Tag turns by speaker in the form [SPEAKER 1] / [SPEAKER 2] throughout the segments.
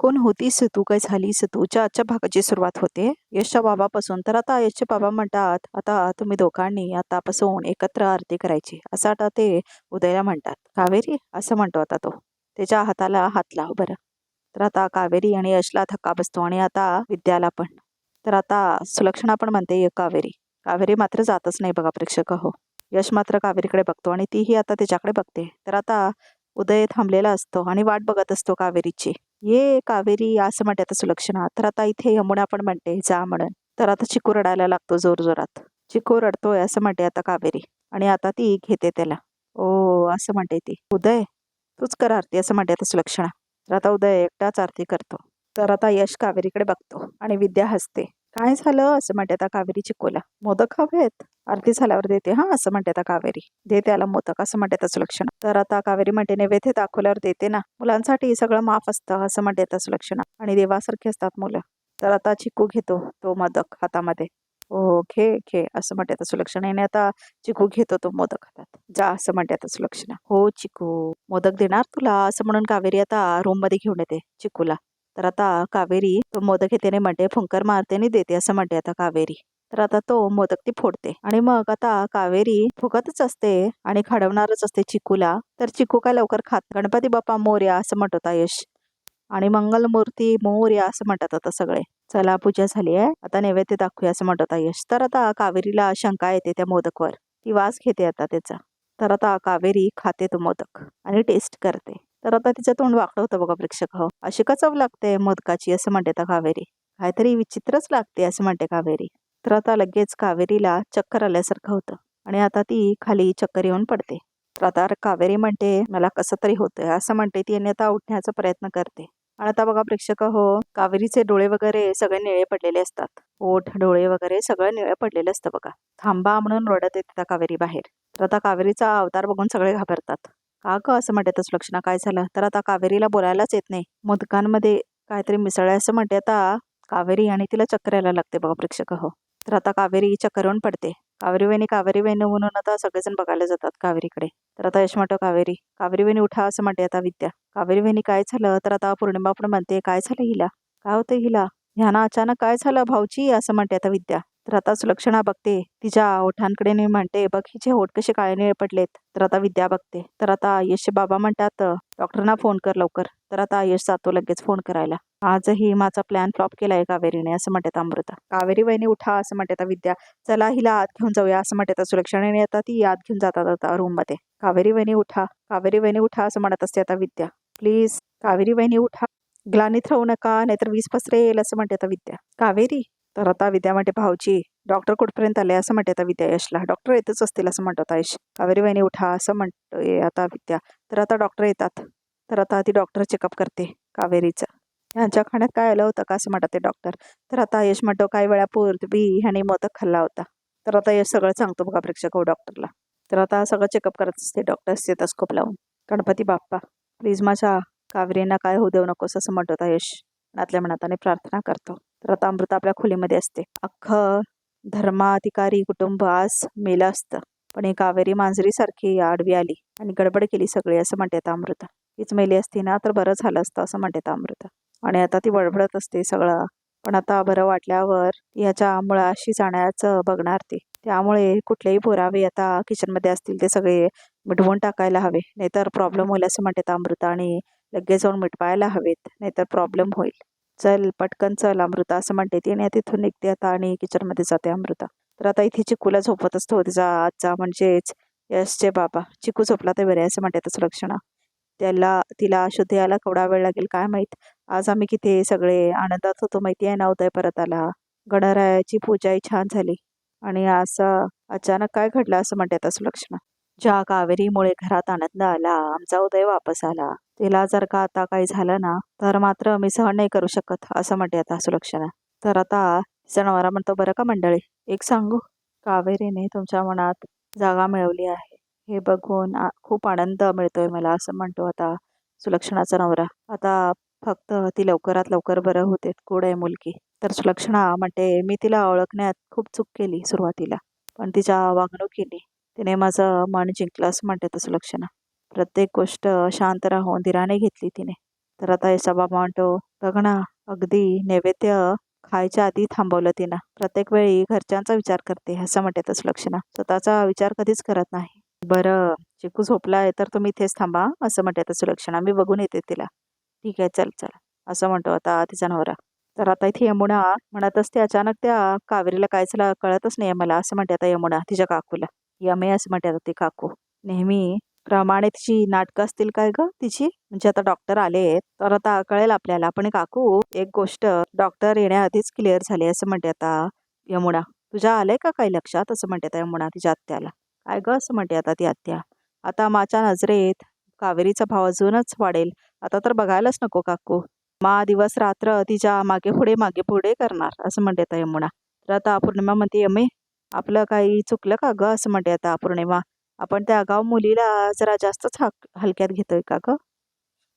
[SPEAKER 1] कोण होतीस तू? काय झालीस तूच्या आजच्या भागाची सुरुवात होते. यशच्या बाबापासून. तर आता यशचे बाबा म्हणतात आता तुम्ही दोघांनी आतापासून एकत्र आरती करायची. असं आता ते उदयला म्हणतात. कावेरी? असं म्हणतो आता तो. त्याच्या हाताला हात लाव बरं. तर आता कावेरी आणि यशला धक्का बसतो आणि आता विद्याला पण. तर आता सुलक्षणा पण म्हणते कावेरी. कावेरी मात्र जातच नाही बघा प्रेक्षक हो. यश मात्र कावेरीकडे बघतो आणि तीही आता त्याच्याकडे बघते. तर आता उदय थांबलेला असतो आणि वाट बघत असतो कावेरीची. ये कावेरी असं म्हणते आता सुलक्षणा तर आता इथे यमुना पण म्हणते जा म्हणून. तर आता चिकू रडायला लागतो जोर जोरात. चिकू रडतोय असं म्हणते आता कावेरी. आणि आता ती घेते त्याला. ओ असं म्हणते ती. उदय तूच कर आरती असं म्हणते आता सुलक्षणा. तर आता उदय एकटाच आरती करतो. तर आता यश कावेरीकडे बघतो. आणि विद्या हसते. काय झालं? असं म्हणते आता कावेरी चिकोला. मोदक हवेत? आरती झाल्यावर देते हा असं म्हणते आता कावेरी. दे त्याला मोदक असं म्हणते आता सुलक्षणा तर आता कावेरी म्हणते नैवेद्य दाखवल्यावर देते ना. मुलांसाठी सगळं माफ असतं असं म्हणते आता सुलक्षणा आणि देवासारखी असतात मुलं. तर आता चिकू घेतो तो मोदक हातामध्ये. हो घे घे असं म्हणते आता सुलक्षणा आणि आता चिकू घेतो तो मोदक हातात. जा असं म्हणते आता सुलक्षणा हो चिकू मोदक देणार तुला असं म्हणून कावेरी आता रूममध्ये घेऊन येते चिकूला. तर आता कावेरी तो मोदक येते म्हणते फुंकर मारते आणि देते असं म्हणते आता कावेरी. तर आता तो मोदक ती फोडते. आणि मग आता कावेरी फुकतच असते आणि खडवणारच असते चिकूला. तर चिकू काय लवकर खात गणपती बाप्पा मोर्या असं म्हणत होता यश आणि मंगलमूर्ती मोर्या असं म्हणतात आता सगळे. चला पूजा झाली आहे. आता नैवेद्य दाखवूया असं म्हणत होता यश तर आता कावेरीला शंका येते त्या मोदकवर. ती वास घेते आता त्याचा. तर आता कावेरी खाते तो मोदक आणि टेस्ट करते. तर आता तिचं तोंड वाकडं होतं बघा प्रेक्षक. हो अशी का चव लागते मोदकाची असं म्हणते कावेरी. काहीतरी विचित्रच लागते असं म्हणते कावेरी. तर आता लगेच कावेरीला चक्कर आल्यासारखं होतं आणि आता ती खाली चक्कर येऊन पडते. तर आता कावेरी म्हणते मला कसं तरी होतंय असं म्हणते ती आणि आता उठण्याचा प्रयत्न करते. आणि आता बघा प्रेक्षक हो कावेरीचे डोळे वगैरे सगळे निळे पडलेले असतात. ओठ डोळे वगैरे सगळं निळे पडलेलं असतं बघा. थांबा म्हणून रडत येते त्या कावेरी बाहेर. तर आता कावेरीचा अवतार बघून सगळे घाबरतात. का ग? असं म्हणते लक्षणा काय झालं? तर आता कावेरीला बोलायलाच येत नाही. मोदकांमध्ये काहीतरी मिसळलं असं म्हणते आता कावेरी आणि तिला चक्कर यायला लागते बघा प्रेक्षक हो. तर आता कावेरी चक्करवून पडते. कावेरी वेणी कावेरी वेणी म्हणून आता सगळेजण बघायला जातात कावेरीकडे. तर आता यश म्हणतो कावेरी. कावेरी वेणी उठा असं म्हणते आता विद्या. कावेरी वेणी काय झालं? तर आता पौर्णिमा पण म्हणते काय झालं हिला? काय होतं हिला? ह्याना अचानक काय झालं भाऊची असं म्हणते आता विद्या. तर आता सुलक्षणा बघते. तिच्या ओठांकडे म्हणते बघ हिचे होठ कसे काळे निळे पडलेत. तर आता विद्या बघते. तर आता यश बाबा म्हणतात डॉक्टरना फोन कर लवकर. तर आता यश जातो लगेच फोन करायला. आजही माझा प्लॅन फ्लॉप केलाय कावेरीने असं म्हणतात अमृता. कावेरी वहिनी उठा असं म्हणतात विद्या. चला हिला आत घेऊन जाऊया असं म्हणतात सुलक्षणाने. आता ती आत घेऊन जातात आता रूममध्ये कावेरी वहिनी उठा. कावेरी वहिनी उठा असं म्हणत असते आता विद्या. प्लीज कावेरी वहिनी उठा. ग्लानीत राहू नका नाहीतर वीस पसरेल असं म्हणते आता विद्या. कावेरी तर आता विद्या म्हणते भाऊची डॉक्टर कुठपर्यंत आले? असं म्हणते आता विद्या यशला. डॉक्टर येतच असतील असं म्हणतो यश. कावेरी वहिनी उठा असं म्हणतोय आता विद्या. तर आता डॉक्टर येतात. तर आता ती डॉक्टर चेकअप करते कावेरीचं. ह्यांच्या खाण्यात काय आलं होतं का असं म्हणतात ते डॉक्टर तर आता यश म्हणतो काही वेळापूर्वी ह्याने मोदक खाल्ला होता. तर आता यश सगळं सांगतो बघा प्रेक्षक हो डॉक्टरला तर आता सगळं चेकअप करत असते. डॉक्टर स्टेथोस्कोप लावून. गणपती बाप्पा प्लीज माझ्या कावेरींना काय होऊ देऊ नकोस असं म्हणतो होता यश. मनातल्या मनात आणि प्रार्थना करतो. तर आता अमृता आपल्या खोलीमध्ये असते. अख्खं धर्माधिकारी कुटुंब आज मेलं असतं. पण एक कावेरी मांजरीसारखी आडवी आली आणि गडबड केली सगळी असं म्हणतात अमृता. हीच मेली असती ना तर बरं झालं असतं असं म्हणते अमृता. आणि आता ती बडबडत असते सगळं. पण आता बरं वाटल्यावर याच्या मुळाशी जाण्याचं बघणार ती. त्यामुळे कुठलेही पुरावे आता किचनमध्ये असतील ते सगळे मिटवून टाकायला हवे. नाहीतर प्रॉब्लेम होईल असं म्हणते अमृता आणि लगेच जाऊन मिटवायला हवेत. नाहीतर प्रॉब्लेम होईल. चल पटकन चल अमृता असं म्हणते ती आणि तिथून निघते आता आणि किचनमध्ये जाते अमृता. तर आता इथे चिकूला झोपत असतो तिचा आजचा म्हणजेच यशचे बाबा. चिकू झोपला तर बरे असं म्हणते तसं लक्षणा त्याला तिला शुद्ध यायला केवढा वेळ लागेल काय माहीत? आज आम्ही किती सगळे आनंदात होतो माहिती आहे ना उदय परत आला. गणरायाची पूजाही छान झाली. आणि असं अचानक काय घडलं असं म्हणते आता सुलक्षणा. ज्या कावेरीमुळे घरात आनंद आला आमचा उदय वापस आला. तिला जर का आता काही झालं ना तर मात्र मी सहन नाही करू शकत असं म्हणते आता सुलक्षणा तर आता तिचा नवरा म्हणतो बरं का मंडळी एक सांगू? कावेरीने तुमच्या मनात जागा मिळवली आहे. हे बघून खूप आनंद मिळतोय मला असं म्हणतो आता सुलक्षणाचा नवरा. आता फक्त ती लवकरात लवकर बरं होते गोड आहे मुलगी? तर सुलक्षणा म्हणते मी तिला ओळखण्यात खूप चूक केली सुरुवातीला पण तिच्या वागणुकीने तिने माझं मन जिंकलं असं म्हणते तर सुलक्षणा. प्रत्येक गोष्ट शांत राहून धीराने घेतली तिने. तर आता येसाबा म्हणतो बघ ना अगदी नैवेद्य खायच्या आधी थांबवलं तिनं. प्रत्येक वेळी घरच्यांचा विचार करते असं म्हणते तर सुलक्षणा स्वतःचा विचार कधीच करत नाही. बरं चिकू झोपलाय तर तुम्ही इथेच थांबा असं म्हणते लक्षणा. मी बघून येते तिला. ठीक आहे चल चल. असं म्हणतो आता तिचा नवरा. तर आता इथे यमुना म्हणत असते अचानक त्या कावेरीला काय झालं कळतच नाही मला असं म्हणते आता यमुना तिच्या काकूला. यमे असं म्हणते आता ती काकू. नेहमी प्रमाणे तिची नाटकं असतील काय ग तिची? म्हणजे आता डॉक्टर आले तर आता कळेल आपल्याला. पण काकू एक गोष्ट डॉक्टर येण्याआधीच क्लिअर झाली असं म्हणते आता यमुना. तुझ्या आलंय का काही लक्षात असं म्हणते आता यमुना तिच्या आत्याला? काय ग असं म्हणते आता ती आत्या? आता माझ्या नजरेत कावेरीचा भाव अजूनच वाढेल. आता तर बघायलाच नको काकू. मा दिवस रात्र तिच्यामागे पुढे मागे पुढे करणार असं म्हणते आता यमुना. तर आता पौर्णिमा म्हणते यमे आपलं काही चुकलं का ग? असं म्हणते आता पौर्णिमा आपण त्या आगाव मुलीला जरा जास्तच हक हलक्यात घेतोय का ग?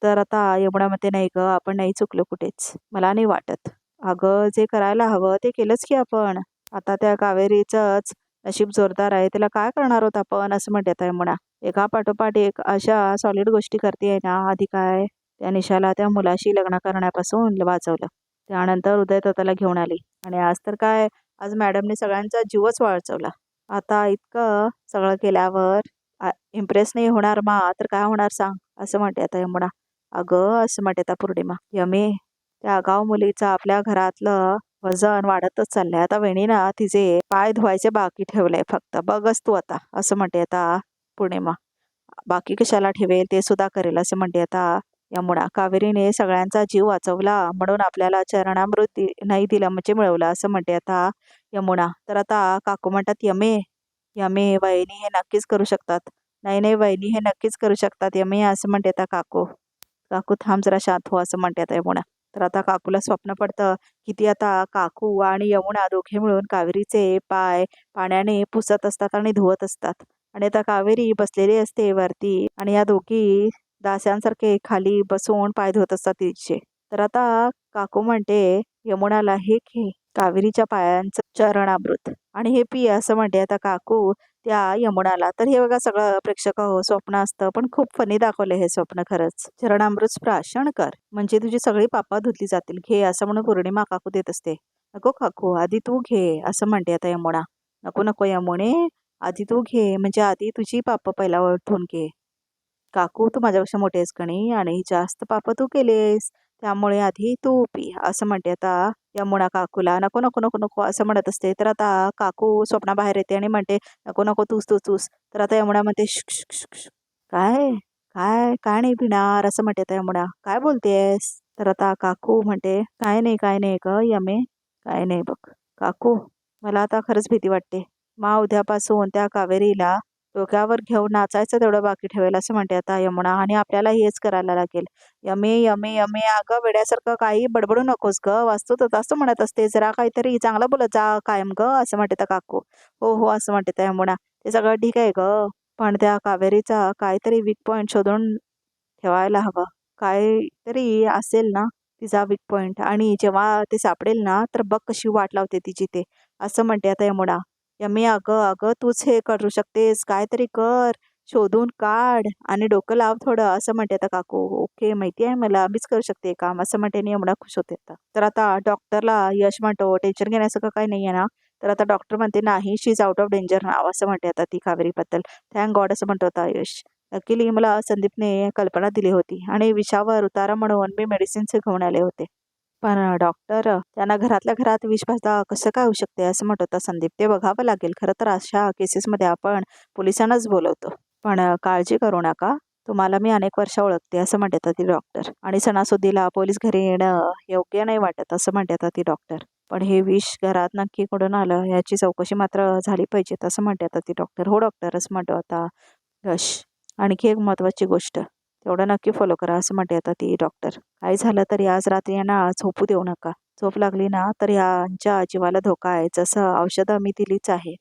[SPEAKER 1] तर आता यमुना नाही ग आपण नाही चुकलो कुठेच. मला नाही वाटत. अगं जे करायला हवं ते केलंच की आपण. आता त्या कावेरीचंच नशीब जोरदार आहे त्याला काय करणार होत आपण असं म्हणतात आहे यमुना एका पाठोपाठ एक अशा सॉलिड गोष्टी करते ना आधी काय? त्या निशाला त्या मुलाशी लग्न करण्यापासून वाचवलं. त्यानंतर उदय त्याला घेऊन आली. आणि आज तर काय? आज मॅडमने सगळ्यांचा जीवच वाचवला. आता इतकं सगळं केल्यावर इम्प्रेस नाही होणार मा तर काय होणार सांग? असं म्हणते आता यमुना. अगं असं म्हणते आता पौर्णिमा. यमे त्या गाव मुलीचं आपल्या घरातलं वजन वाढतच चाललंय. आता वेणीनं तिचे पाय धुवायचे बाकी ठेवलंय फक्त. बघच तू आता असं म्हणते आता पौर्णिमा. बाकी कशाला ठेवेल? ते सुद्धा करेल असं म्हणते आता यमुना कावेरीने सगळ्यांचा जीव वाचवला म्हणून आपल्याला चरणामृत नाही दिलं म्हणजे मिळवलं असं म्हणते आता यमुना तर आता काकू म्हणतात यमे यमे वहिनी हे नक्कीच करू शकतात. नाही नाही वहिनी हे नक्कीच करू शकतात यमे असं म्हणते आता काकू. काकू थांब जरा शांत हो असं म्हणते आता यमुना तर आता काकूला स्वप्न पडतं किती आता काकू आणि यमुना दोघे मिळून कावेरीचे पाय पाण्याने पुसत असतात आणि धुवत असतात. आणि आता कावेरी बसलेली असते वरती आणि या दोघी दास्यांसारखे खाली बसून पाय धुत असतात तिचे. तर आता काकू म्हणते यमुनाला हे घे कावेरीच्या पायांचं चरणामृत. आणि हे पी असं म्हणते. आता काकू त्या यमुनाला. तर हे बघा सगळं प्रेक्षक हो स्वप्न असतं पण खूप फनी दाखवले हे स्वप्न खरंच. चरणामृत प्राशन कर. म्हणजे तुझी सगळी पापा धुतली जातील. घे असं म्हणून पौर्णिमा काकू देत असते. नको काकू आधी तू घे असं म्हणते आता यमुना. नको नको यमुने आधी तू घे. म्हणजे आधी तुझी पापं पहिला ओळखून घे. काकू तू माझ्यापेक्षा मोठी आहेस कणी आणि जास्त पापं तू केलेस त्यामुळे आधी तू पी. असं म्हणते. आता यमुना काकूला नको नको नको नको असं म्हणत असते. तर आता काकू स्वप्नाबाहेर येते आणि म्हणते नको नको तूच तूच तूच. तर आता यमुना म्हणते काय? काय? काय नाही पिणार? असं म्हणते आता यमुना. काय बोलतेस? तर आता काकू म्हणते काय नाही काय नाही ग यमे. काय नाही बघ. काकू मला आता खरंच भीती वाटते. मा उद्यापासून त्या कावेरीला डोक्यावर घेऊन नाचायचं तेवढं बाकी ठेवेल असं म्हणते आता यमुना. आणि आपल्याला हेच करायला लागेल. यमे यमे यमे अगं वेड्यासारखं काही बडबडू नकोस ग. वाचतो तर असं म्हणत असते. जरा काहीतरी चांगलं बोलत जा कायम ग असं म्हणते त्या काकू. हो हो असं म्हणते त्या यमुना. ते सगळं ठीक आहे ग. पण त्या कावेरीचा काहीतरी वीक पॉईंट शोधून ठेवायला हवं. काहीतरी असेल ना तिचा वीक पॉईंट आणि जेव्हा ते सापडेल ना तर बघ कशी वाट लावते तिची ते असं म्हणते आता यमुना. यमी अगं अगं तूच हे करू शकतेस काहीतरी कर शोधून काढ आणि डोकं लाव थोडं असं म्हणते आता काकू. ओके माहिती आहे मला मीच करू शकते काम असं म्हणते आणि एवढा खुश होते आता. तर आता डॉक्टरला यश म्हणतो टेन्शन घेण्यासारखं काही नाही आहे ना? तर आता डॉक्टर म्हणते नाही she is out of danger नाव असं म्हणते आता ती कावेरीबद्दल. थँक गॉड असं म्हणतो आता यश. लकीली मला संदीपने कल्पना दिली होती आणि विषावर उतारा म्हणून मी मेडिसिन्स घेऊन आले होते. पण डॉक्टर त्यांना घरातल्या घरात विषबाधा कसं काय होऊ शकते असं म्हणत होता संदीप. ते बघावं लागेल. खरं तर अशा केसेसमध्ये आपण पोलिसांनाच बोलवतो. पण काळजी करू नका. तुम्हाला मी अनेक वर्ष ओळखते असं म्हणतात ती डॉक्टर. आणि सणासुदीला पोलीस घरी येणं योग्य नाही वाटत असं म्हणतात ती डॉक्टर. पण हे विष घरात नक्की कुठून आलं याची चौकशी मात्र झाली पाहिजे असं म्हणतात ती डॉक्टर. हो डॉक्टर असं म्हणतो आता यश आणखी एक महत्त्वाची गोष्ट. तेवढं नक्की फॉलो करा असं म्हणते आता ती डॉक्टर काय झालं तरी आज रात्री यांना झोपू देऊ नका. झोप लागली ना तर यांच्या जीवाला धोका आहे जसं औषधं मी दिलीच आहे.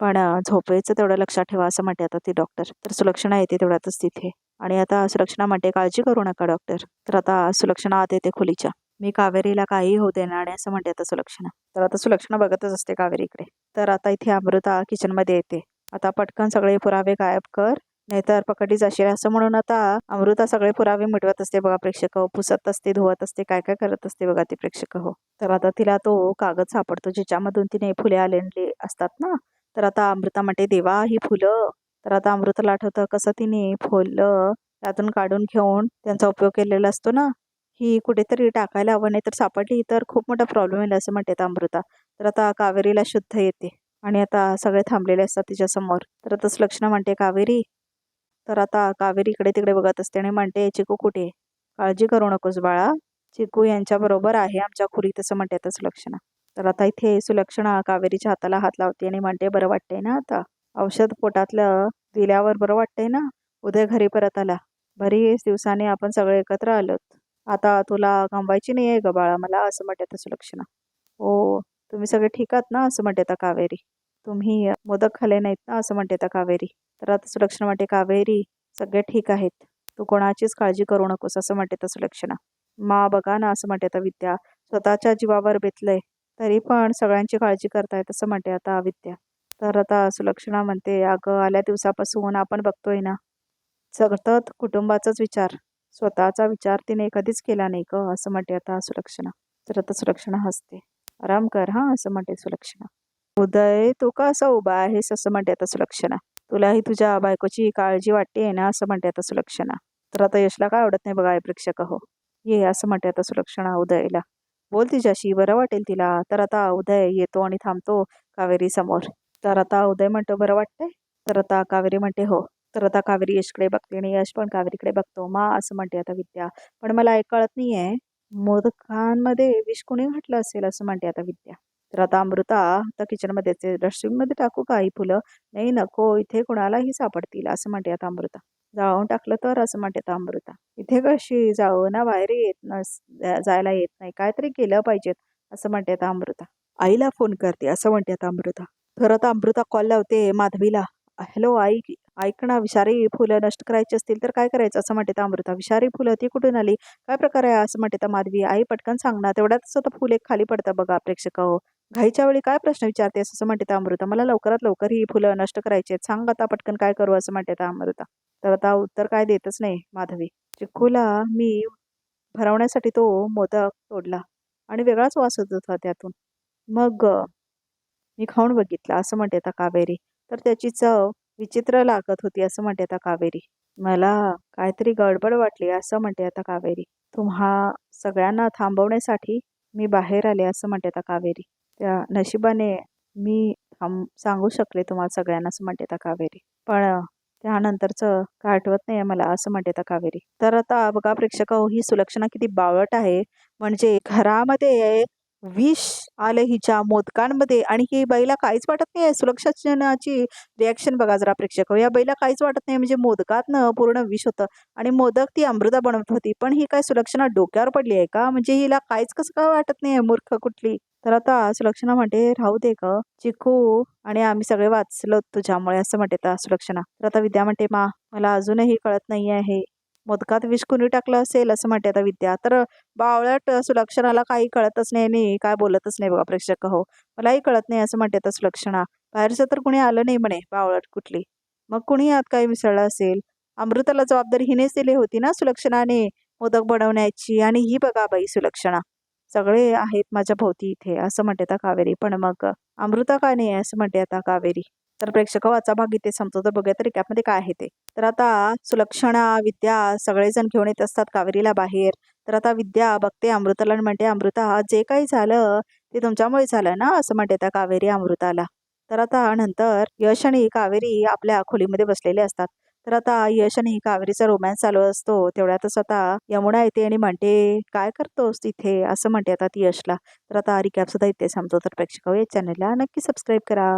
[SPEAKER 1] पण झोपेचं तेवढं लक्षात ठेवा असं म्हणते आता ती डॉक्टर तर सुलक्षणा येते तेवढ्यातच तिथे. आणि आता सुलक्षणा म्हणते काळजी करू नका डॉक्टर तर आता सुलक्षणा आत येते खुलीच्या. मी कावेरीला काही होऊ देणार नाही असं म्हणते आता सुलक्षणा. तर आता सुलक्षणा बघतच असते कावेरीकडे. तर आता इथे अमृता किचनमध्ये येते. आता पटकन सगळे पुरावे गायब कर. नाहीतर पकडली जाशील. असं म्हणून आता अमृता सगळे पुरावे मिटवत असते बघा. प्रेक्षक हो. पुसत असते धुवत असते काय काय करत असते बघा ती प्रेक्षक हो. तर आता तिला तो कागद सापडतो ज्याच्यामधून तिने फुले आलेली असतात ना. तर आता अमृता म्हणते देवा ही फुलं. तर आता अमृताला आठवतं कसं तिने फुलं त्यातून काढून घेऊन त्यांचा उपयोग केलेला असतो ना. ही कुठेतरी टाकायला हवं नाही तर सापडली तर खूप मोठा प्रॉब्लेम येईल असं म्हणते अमृता. तर आता कावेरीला शुद्ध येते. आणि आता सगळे थांबलेले असतात तिच्यासमोर. तर आता लक्षणं म्हणते कावेरी तर आता कावेरी इकडे तिकडे बघत असते आणि म्हणते चिकू कुठे आहे? काळजी करू नकोस बाळा. चिकू यांच्याबरोबर आहे आमच्या खुरीत असं म्हणते आता सुलक्षणा. तर आता इथे सुलक्षणा कावेरीच्या हाताला हात लावते आणि म्हणते बरं वाटतंय ना आता? औषध पोटातलं दिल्यावर बरं वाटतंय ना? उद्या घरी परत आला. बरीच दिवसाने आपण सगळे एकत्र आलोत. आता तुला गमवायची नाही आहे ग बाळा मला? असं म्हणते आता सुलक्षणा. हो तुम्ही सगळे ठीक आहात ना? असं म्हणते आता कावेरी. तुम्ही मोदक खाले नाहीत ना? असं म्हणते आता कावेरी. तर आता सुलक्षणा म्हणते कावेरी सगळे ठीक आहेत. तू कोणाचीच काळजी करू नकोस असं म्हणते तर सुलक्षणा मा बघा ना असं म्हणते आता विद्या. स्वतःच्या जीवावर बेतलंय. तरी पण सगळ्यांची काळजी करतायत असं म्हणते आता विद्या तर आता सुलक्षणा म्हणते अगं आल्या दिवसापासून आपण बघतोय ना. सतत कुटुंबाचाच विचार. स्वतःचा विचार तिने कधीच केला नाही ग असं म्हणते आता सुलक्षणा. तर आता सुलक्षणा हसते. आराम कर हा असं म्हणते सुलक्षणा. उदय तू का असा उभा आहेस असं म्हणते आता सुलक्षणा. तुलाही तुझ्या बायकोची काळजी वाटते ना असं म्हणते आता सुलक्षणा. तर आता यशला काय आवडत नाही बघा हे प्रेक्षक हो ये असं म्हणते आता सुलक्षणा उदयला. बोल तिच्याशी बरं वाटेल तिला. तर आता उदय येतो आणि थांबतो कावेरी समोर. तर आता उदय म्हणतो बरं वाटतंय? तर आता कावेरी म्हणते हो. तर आता कावेरी यशकडे बघते आणि यश पण कावेरीकडे बघतो. मा असं म्हणते आता विद्या. पण मला एक कळत नाहीये मोदकांमध्ये विष कोणी घातलं असेल? असं म्हणते आता विद्या. तर आता अमृता आता किचनमध्येच डस्टबिनमध्ये टाकू का ही फुलं. नाही नको इथे कोणालाही सापडतील असं म्हणते आता अमृता. जाळून टाकलं तर असं म्हणते आता अमृता. इथे कशी जाऊ ना बाहेर येत नस जायला येत नाही. काहीतरी केलं पाहिजेत असं म्हणते आता अमृता. आईला फोन करते असं म्हणते आता अमृता. तर आता अमृता कॉल लावते माधवीला. हॅलो आई ऐक ना विषारी फुलं नष्ट करायची असतील तर काय करायचं? असं म्हणते अमृता. विषारी फुलं ती कुठून आली? काय प्रकार आहे? असं म्हणते माधवी. आई पटकन सांग ना तेवढ्यातच आता फुल एक खाली पडतं बघा प्रेक्षक हो. घाईच्या वेळी काय प्रश्न विचारतेस असं म्हणते अमृता. मला लवकरात लवकर ही फुलं नष्ट करायची आहेत. सांग आता पटकन काय करू असं म्हणते अमृता. तर आता उत्तर काय देतच नाही माधवी. चिक्कूला मी भरवण्यासाठी तो मोदक तोडला आणि वेगळाच वास होत होता त्यातून. मग मी खाऊन बघितला असं म्हणते आता कावेरी. तर त्याची चव विचित्र लागत होती असं म्हणते आता कावेरी. मला काहीतरी गडबड वाटली असं म्हणते आता कावेरी. तुम्हा सगळ्यांना थांबवण्यासाठी मी बाहेर आले असं म्हणते आता कावेरी. त्या नशिबाने मी थांब सांगू शकले तुम्हाला सगळ्यांना असं म्हणते आता कावेरी. पण त्यानंतरचं काय आठवत नाही मला असं म्हणते आता कावेरी. तर आता बघा प्रेक्षक हो ही सुलक्षणा किती बावट आहे. म्हणजे घरामध्ये विष आलं हिच्या मोदकांमध्ये आणि ही बैला काहीच वाटत नाही सुलक्षणाची रिॲक्शन बघा जरा प्रेक्षक. हो. या बैला काहीच वाटत नाही म्हणजे मोदकातनं पूर्ण विष होतं आणि मोदक ती अमृता बनवत होती. पण ही काय सुलक्षणा डोक्यावर पडली आहे का? म्हणजे हिला काहीच कसं काय वाटत नाही मूर्ख कुठली? तर आता सुलक्षणा म्हणते राहू दे ग चिकू आणि आम्ही सगळे वाचलो तुझ्यामुळे असं म्हणते तर सुलक्षणा. तर आता विद्या म्हणते मा मला अजूनही कळत नाही आहे. मोदकात विष कुणी टाकलं असेल? असं म्हणते आता विद्या. तर बावळट सुलक्षणाला काही कळतच नाही आणि काय बोलतच नाही बघा प्रेक्षक हो. मलाही कळत नाही असं म्हणते आता सुलक्षणा. बाहेरचं तर कुणी आलं नाही म्हणे बावळट कुठली. मग कुणी आत काही मिसळलं असेल? अमृताला जबाबदारी हिनेच दिली होती ना सुलक्षणाने मोदक बनवण्याची? आणि ही बघा बाई सुलक्षणा. सगळे आहेत माझ्या भोवती इथे असं म्हणते आता कावेरी. पण मग अमृता काय नाही असं म्हणते आता कावेरी. तर प्रेक्षक वाचा भाग इथे संपतो. तर बघूया तर रिकॅपमध्ये काय आहे ते. तर आता सुलक्षणा विद्या सगळेजण घेऊन येत असतात कावेरीला बाहेर. तर आता विद्या बघते अमृताला म्हणते अमृता जे काही झालं ते तुमच्यामुळे झालं ना? असं म्हणते त्या कावेरी अमृताला. तर आता नंतर यश आणि कावेरी आपल्या खोलीमध्ये बसलेले असतात. तर आता यश आणि कावेरीचा रोमॅन्स चालू असतो तेवढ्यातच आता यमुना येते आणि म्हणते काय करतोस तिथे? असं म्हणते आता ती यशला. तर आता रिकॅप सुद्धा इथे संपतो. तर प्रेक्षक हो, या चॅनलला नक्की सबस्क्राईब करा.